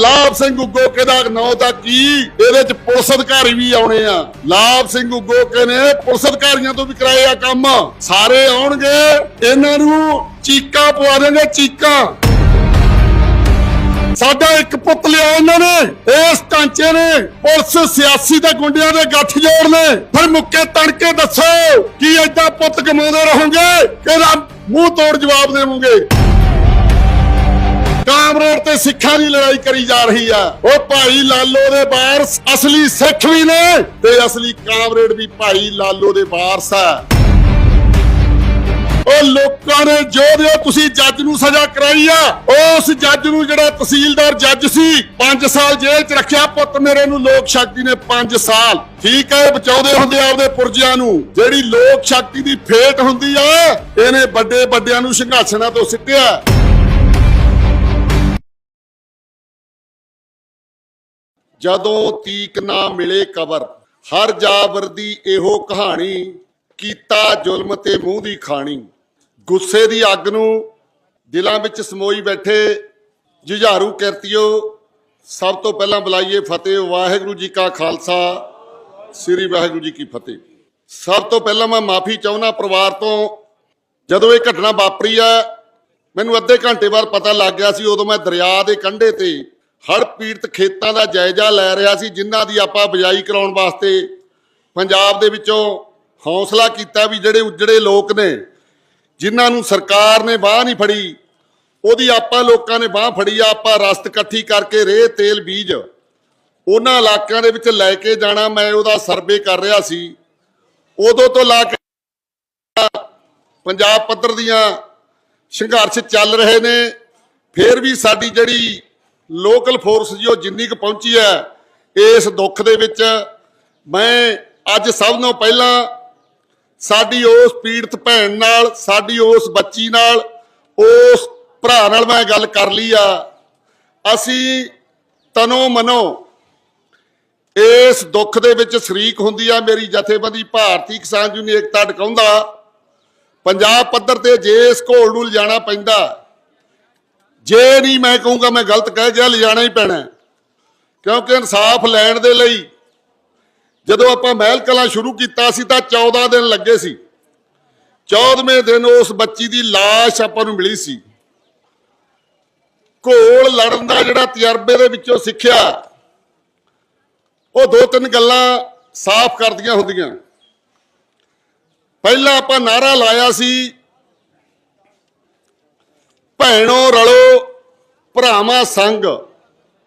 ਲਾਭ ਸਿੰਘ ਉਗੋਕੇ ਦਾ ਨਾਂ ਤਾਂ ਕੀ? ਇਹਦੇ ਚ ਪੁਲਿਸ ਅਧਿਕਾਰੀ ਵੀ ਆਉਣੇ ਆ। ਲਾਭ ਸਿੰਘ ਉਗੋਕੇ ਨੇ ਪੁਲਿਸ ਅਧਿਕਾਰੀਆਂ ਤੋਂ ਵੀ ਕਰਾਏ ਆ ਕੰਮ। ਸਾਰੇ ਆਉਣਗੇ। ਇਹਨਾਂ ਨੂੰ ਚੀਕਾਂ ਪਵਾ ਦੇਣਗੇ, ਚੀਕਾਂ। ਸਾਡਾ ਇੱਕ ਪੁੱਤ ਲਿਆ ਇਹਨਾਂ ਨੇ। ਇਸ ਢਾਂਚੇ ਨੇ ਪੁਲਿਸ ਸਿਆਸੀ ਦੇ ਗੁੰਡਿਆਂ ਦੇ ਗੱਠ ਜੋੜ ਨੇ ਫਿਰ ਮੁੱਕੇ ਤਣਕੇ ਦੱਸੋ, ਕੀ ਏਦਾਂ ਪੁੱਤ ਕਮਾਉਂਦੇ ਰਹੋਗੇ ਕਿ ਮੂੰਹ ਤੋੜ ਜਵਾਬ ਦੇਵੋਗੇ? ਕਾਮਰੇਡ ਤੇ ਸਿੱਖਾਂ ਦੀ ਲੜਾਈ ਕਰੀ ਜਾ ਰਹੀ ਆ। ਉਹ ਭਾਈ ਲਾਲੋ ਦੇ ਵਾਰਸ ਅਸਲੀ ਸਿੱਖ ਵੀ ਨੇ ਤੇ ਅਸਲੀ ਕਾਮਰੇਡ ਵੀ ਭਾਈ ਲਾਲੋ ਦੇ ਵਾਰਸ ਆ। ਉਹ ਲੋਕਾਂ ਨੇ ਜੋ ਦਿਓ ਤੁਸੀਂ ਜੱਜ ਨੂੰ ਸਜ਼ਾ ਕਰਾਈ ਆ ਉਸ ਜੱਜ ਨੂੰ ਜਿਹੜਾ ਤਹਿਸੀਲਦਾਰ ਜੱਜ ਸੀ 5 ਸਾਲ ਜੇਲ੍ਹ 'ਚ ਰੱਖਿਆ, ਪੁੱਤ ਮੇਰੇ ਨੂੰ ਲੋਕ ਸ਼ਕਤੀ ਨੇ 5 ਸਾਲ। ਠੀਕ ਹੈ ਇਹ ਬਚਾਉਂਦੇ ਹੁੰਦੇ ਆਪਦੇ ਪੁਰਜਿਆਂ ਨੂੰ। ਜਿਹੜੀ ਲੋਕ ਸ਼ਕਤੀ ਦੀ ਫੇਟ ਹੁੰਦੀ ਆ, ਇਹਨੇ ਵੱਡੇ ਵੱਡਿਆਂ ਨੂੰ ਸੰਘਾਸਣਾ ਤੋਂ ਸਿੱਟਿਆ। ਜਦੋਂ ਤੀਕ ਨਾ ਮਿਲੇ ਕਬਰ, ਹਰ ਜਾਬਰ ਦੀ ਇਹੋ ਕਹਾਣੀ, ਕੀਤਾ ਜ਼ੁਲਮ ਤੇ ਮੂੰਹ ਦੀ ਖਾਣੀ। ਗੁੱਸੇ ਦੀ ਅੱਗ ਨੂੰ ਦਿਲਾਂ ਵਿੱਚ ਸਮੋਈ ਬੈਠੇ ਜੁਝਾਰੂ ਕਿਰਤੀਓ, ਸਭ ਤੋਂ ਪਹਿਲਾਂ ਬੁਲਾਈਏ ਫਤਿਹ, ਵਾਹਿਗੁਰੂ ਜੀ ਕਾ ਖਾਲਸਾ, ਸ੍ਰੀ ਵਾਹਿਗੁਰੂ ਜੀ ਕੀ ਫਤਿਹ। ਸਭ ਤੋਂ ਪਹਿਲਾਂ ਮੈਂ ਮਾਫੀ ਚਾਹੁੰਦਾ ਪਰਿਵਾਰ ਤੋਂ, ਜਦੋਂ ਇਹ ਘਟਨਾ ਵਾਪਰੀ ਆ ਮੈਨੂੰ ਅੱਧੇ ਘੰਟੇ ਬਾਅਦ ਪਤਾ ਲੱਗ ਗਿਆ ਸੀ, ਉਦੋਂ ਮੈਂ ਦਰਿਆ ਦੇ ਕੰਢੇ ਤੇ ਹੜ੍ਹ ਪੀੜਤ ਖੇਤਾਂ ਦਾ ਜਾਇਜ਼ਾ ਲੈ ਰਿਹਾ ਸੀ, ਜਿਨ੍ਹਾਂ ਦੀ ਆਪਾਂ ਬਿਜਾਈ ਕਰਾਉਣ ਵਾਸਤੇ ਪੰਜਾਬ ਦੇ ਵਿੱਚੋਂ ਹੌਸਲਾ ਕੀਤਾ ਵੀ ਜਿਹੜੇ ਉੱਜੜੇ ਲੋਕ ਨੇ, ਜਿਨ੍ਹਾਂ ਨੂੰ ਸਰਕਾਰ ਨੇ ਬਾਹ ਨਹੀਂ ਫੜੀ, ਉਹਦੀ ਆਪਾਂ ਲੋਕਾਂ ਨੇ ਬਾਹ ਫੜੀ ਆ, ਆਪਾਂ ਰਸਤ ਇਕੱਠੀ ਕਰਕੇ ਰੇਹ, ਤੇਲ, ਬੀਜ, ਉਹਨਾਂ ਇਲਾਕਿਆਂ ਦੇ ਵਿੱਚ ਲੈ ਕੇ ਜਾਣਾ, ਮੈਂ ਉਹਦਾ ਸਰਵੇ ਕਰ ਰਿਹਾ ਸੀ। ਉਦੋਂ ਤੋਂ ਲਾ ਕੇ ਪੰਜਾਬ ਪੱਧਰ ਦੀਆਂ ਸੰਘਰਸ਼ ਚੱਲ ਰਹੇ ਨੇ, ਫਿਰ ਵੀ ਸਾਡੀ ਜਿਹੜੀ ਲੋਕਲ ਫੋਰਸ ਜੀ, ਉਹ ਜਿੰਨੀ ਕੁ ਪਹੁੰਚੀ ਹੈ, ਇਸ ਦੁੱਖ ਦੇ ਵਿੱਚ ਮੈਂ ਅੱਜ ਸਭ ਤੋਂ ਪਹਿਲਾਂ ਸਾਡੀ ਉਸ ਪੀੜਤ ਭੈਣ ਨਾਲ, ਸਾਡੀ ਉਸ ਬੱਚੀ ਨਾਲ, ਉਸ ਭਰਾ ਨਾਲ ਮੈਂ ਗੱਲ ਕਰ ਲਈ ਆ। ਅਸੀਂ ਤਨੋ ਮਨੋ ਇਸ ਦੁੱਖ ਦੇ ਵਿੱਚ ਸ਼ਰੀਕ ਹੁੰਦੀ ਆ। ਮੇਰੀ ਜਥੇਬੰਦੀ ਭਾਰਤੀ ਕਿਸਾਨ ਯੂਨੀਅਨ ਏਕਤਾ ਟਿਕਾਉਂਦਾ ਪੰਜਾਬ ਪੱਧਰ ਤੇ ਜੇ ਇਸ ਘੋਲ ਨੂੰ ਲਿਜਾਣਾ ਪੈਂਦਾ ਜੇ ਨਹੀਂ ਮੈਂ ਕਹੂੰਗਾ ਮੈਂ ਗਲਤ ਕਹਿ ਗਿਆ, ਲਿਜਾਣਾ ਹੀ ਪੈਣਾ ਕਿਉਂਕਿ ਇਨਸਾਫ ਲੈਣ ਦੇ ਲਈ ਜਦੋਂ ਆਪਾਂ ਮਹਿਲ ਕਲਾ ਸ਼ੁਰੂ ਕੀਤਾ ਸੀ ਤਾਂ 14 ਦਿਨ ਲੱਗੇ ਸੀ। 14ਵੇਂ ਦਿਨ ਉਸ ਬੱਚੀ ਦੀ ਲਾਸ਼ ਆਪਾਂ ਨੂੰ ਮਿਲੀ ਸੀ। ਘੋਲ ਲੜਨ ਦਾ ਜਿਹੜਾ ਤਜਰਬੇ ਦੇ ਵਿੱਚੋਂ ਸਿੱਖਿਆ, ਉਹ ਦੋ ਤਿੰਨ ਗੱਲਾਂ ਸਾਫ਼ ਕਰਦੀਆਂ ਹੁੰਦੀਆਂ। ਪਹਿਲਾਂ ਆਪਾਂ ਨਾਰਾ ਲਾਇਆ ਸੀ ਭੈਣੋ ਰਲੋ ਭਰਾਵਾਂ ਸੰਗ।